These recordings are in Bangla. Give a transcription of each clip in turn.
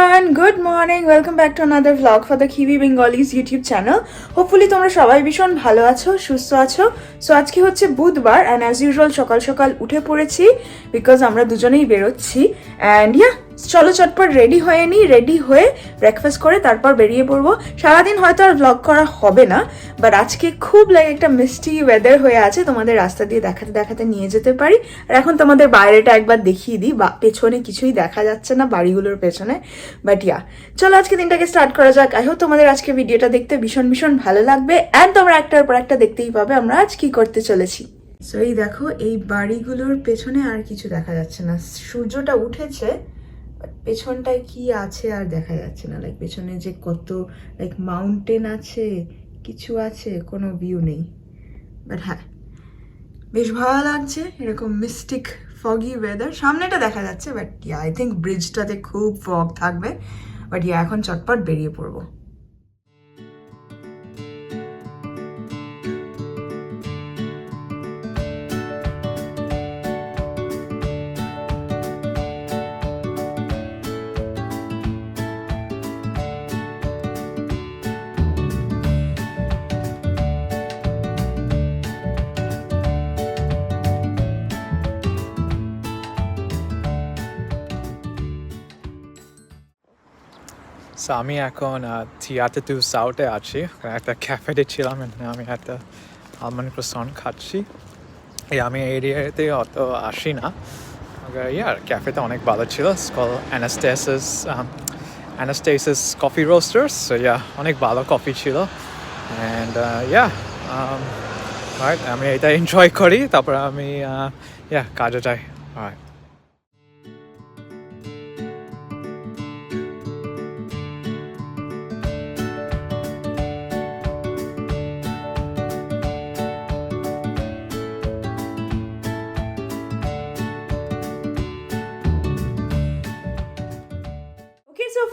everyone, good morning. Welcome back to another vlog for the Kiwi Bengalis YouTube channel. Hopefully তোমরা সবাই ভীষণ ভালো আছো সুস্থ আছো সো আজকে হচ্ছে বুধবার অ্যান্ড অ্যাজ ইউজুয়াল সকাল সকাল উঠে পড়েছি বিকজ আমরা দুজনেই বেরোচ্ছি অ্যান্ড ইয়া চলো চটপট রেডি হয়ে নিই রেডি হয়ে ব্রেকফাস্ট করে তারপর বেরিয়ে পড়ব। সারাদিন হয়তো আর ব্লগ করা হবে না বাট আজকে খুব লাইক একটা মিষ্টি ওয়েদার হয়ে আছে, তোমাদের রাস্তা দিয়ে দেখাতে দেখাতে নিয়ে যেতে পারি। আর এখন তোমাদের বাইরেটা একবার দেখিয়ে দিই, বা পেছনে কিছুই দেখা যাচ্ছে না বাড়িগুলোর পেছনে বাট ইয়া চলো আজকে দিনটাকে স্টার্ট করা যাক। আই হোপ তোমাদের আজকে ভিডিওটা দেখতে ভীষণ ভীষণ ভালো লাগবে অ্যান্ড তোমরা একটার পর একটা দেখতেই পাবে আমরা আজ কি করতে চলেছি। সো এই দেখো, এই বাড়িগুলোর পেছনে আর কিছু দেখা যাচ্ছে না। সূর্যটা উঠেছে বাট পেছনটায় কি আছে আর দেখা যাচ্ছে না? লাইক পেছনে যে কত লাইক মাউন্টেন আছে, কিছু আছে, কোনো ভিউ নেই। বাট হ্যাঁ বেশ ভালো লাগছে এরকম মিস্টিক ফগি ওয়েদার সামনেটা দেখা যাচ্ছে বাট আই থিঙ্ক ব্রিজটাতে খুব ফগ থাকবে। বাট ইয়া এখন চটপট বেরিয়ে পড়ব। আমি এখন থিয়েটার টু সাউথে আছি। একটা ক্যাফেতে ছিলাম আমি একটা আলমন্ড ক্রসন খাচ্ছি। এই আমি এরিয়াতে অত আসি না। ইয়ার ক্যাফেটা অনেক ভালো ছিল। স্কল অ্যানাস্টেসিস অ্যানাস্টেসিস কফি রোস্টার্স ইয়া, অনেক ভালো কফি ছিল। অ্যান্ড ইয়া রাইট আমি এটা এনজয় করি। তারপর আমি ইয়া, কাজে যাই। রাইট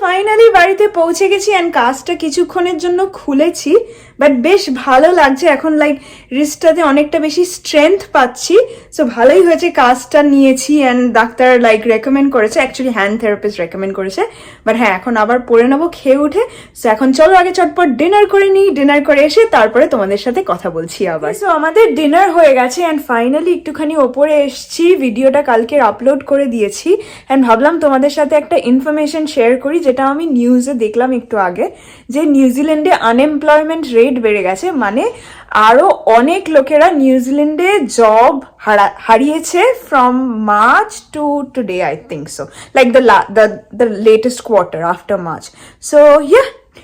ফাইনালি বাড়িতে পৌঁছে গেছি অ্যান্ড কাজটা কিছুক্ষণের জন্য খুলেছি। বাট বেশ ভালো লাগছে। এখন লাইক রিস্টটাতে অনেকটা বেশি স্ট্রেংথ পাচ্ছি। সো ভালোই হয়েছে, কাজটা নিয়েছি অ্যান্ড ডাক্তার লাইক রেকমেন্ড করেছে। অ্যাকচুয়ালি হ্যান্ড থেরাপিস্ট রেকমেন্ড করেছে। বাট হ্যাঁ এখন আবার পরে নেব, খেয়ে উঠে। সো এখন চলো, আগে চটপট ডিনার করে নিই। ডিনার করে এসে তারপরে তোমাদের সাথে কথা বলছি আবার। সো আমাদের ডিনার হয়ে গেছে অ্যান্ড ফাইনালি একটুখানি ওপরে এসছি। ভিডিওটা কালকে আপলোড করে দিয়েছি। অ্যান্ড ভাবলাম তোমাদের সাথে একটা ইনফরমেশন শেয়ার করি, যেটা আমি নিউজে দেখলাম একটু আগে। যে নিউজিল্যান্ডে আনএমপ্লয়মেন্ট রেট বেড়ে গেছে মানে আরও অনেক লোকেরা নিউজিল্যান্ডে জব হারা, হারিয়েছে from March to today I think so like the the the latest quarter after March so yeah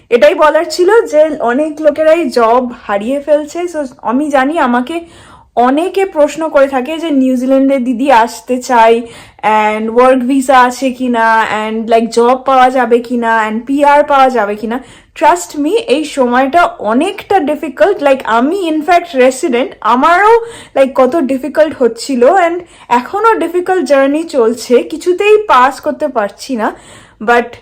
এটাই বলার ছিল যে অনেক লোকেরাই জব হারিয়ে ফেলছে। সো আমি জানি আমাকে অনেকে প্রশ্ন করে থাকে যে নিউজিল্যান্ডে দিদি আসতে চাই অ্যান্ড ওয়ার্ক ভিসা আছে কিনা অ্যান্ড লাইক জব পাওয়া যাবে কি না অ্যান্ড পিআর পাওয়া যাবে কি না ট্রাস্ট মি এই সময়টা অনেকটা ডিফিকাল্ট লাইক আমি ইনফ্যাক্ট রেসিডেন্ট আমারও লাইক কত ডিফিকাল্ট হচ্ছিল অ্যান্ড এখনও ডিফিকাল্ট জার্নি চলছে, কিছুতেই পাস করতে পারছি না বাট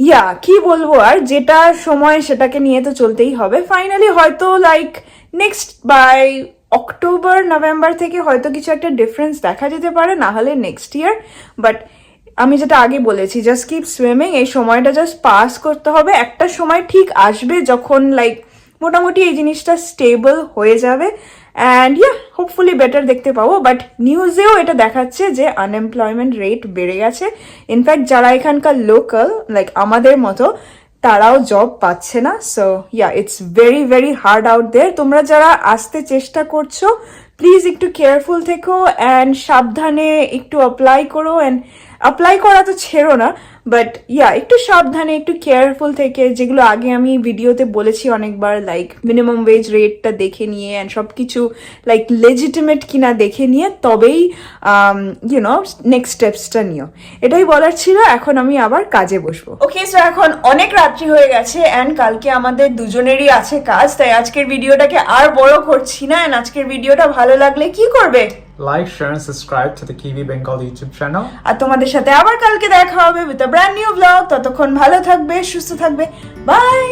ইয়া কি বলব আর, যেটা সময় সেটাকে নিয়ে তো চলতেই হবে ফাইনালি হয়তো like next by October, November থেকে হয়তো কিছু একটা ডিফারেন্স দেখা যেতে পারে, না হলে নেক্সট ইয়ার বাট আমি যেটা আগে বলেছি জাস্ট কিপ সুইমিং এই সময়টা জাস্ট পাস করতে হবে। একটা সময় ঠিক আসবে যখন লাইক মোটামুটি এই জিনিসটা স্টেবল হয়ে যাবে। অ্যান্ড ইয়া হোপফুলি বেটার দেখতে পাবো বাট নিউজেও এটা দেখাচ্ছে যে আনএমপ্লয়মেন্ট রেট বেড়ে গেছে। ইনফ্যাক্ট যারা এখানকার লোকাল লাইক আমাদের মতো তারাও জব পাচ্ছে না। So yeah it's very very hard out there তোমরা যারা আসতে চেষ্টা করছ প্লিজ একটু কেয়ারফুল থেকো অ্যান্ড সাবধানে একটু অ্যাপ্লাই করো। অ্যান্ড অ্যাপ্লাই করা তো ছেড়ো না। বাট ইয়া একটু সাবধানে, একটু কেয়ারফুল থেকে, যেগুলো আগে আমি ভিডিওতে বলেছি অনেকবার লাইক মিনিমাম ওয়েজ রেটটা দেখে নিয়ে অ্যান্ড সব কিছু লাইক লেজিটিমেট কিনা দেখে নিয়ে, তবেই ইউনো নেক্সট স্টেপসটা নিও। এটাই বলার ছিল, এখন আমি আবার কাজে বসবো। ওকে সো এখন অনেক রাত্রি হয়ে গেছে অ্যান্ড কালকে আমাদের দুজনেরই আছে কাজ, তাই আজকের ভিডিওটাকে আর বড় করছি না অ্যান্ড আজকের ভিডিওটা ভালো লাগলে কি করবে? Like, share, and subscribe to the Kiwi Bengal YouTube channel. আর তোমাদের সাথে আবার কালকে দেখা হবে with a brand new blog ততক্ষণ ভালো থাকবে সুস্থ থাকবে। বাই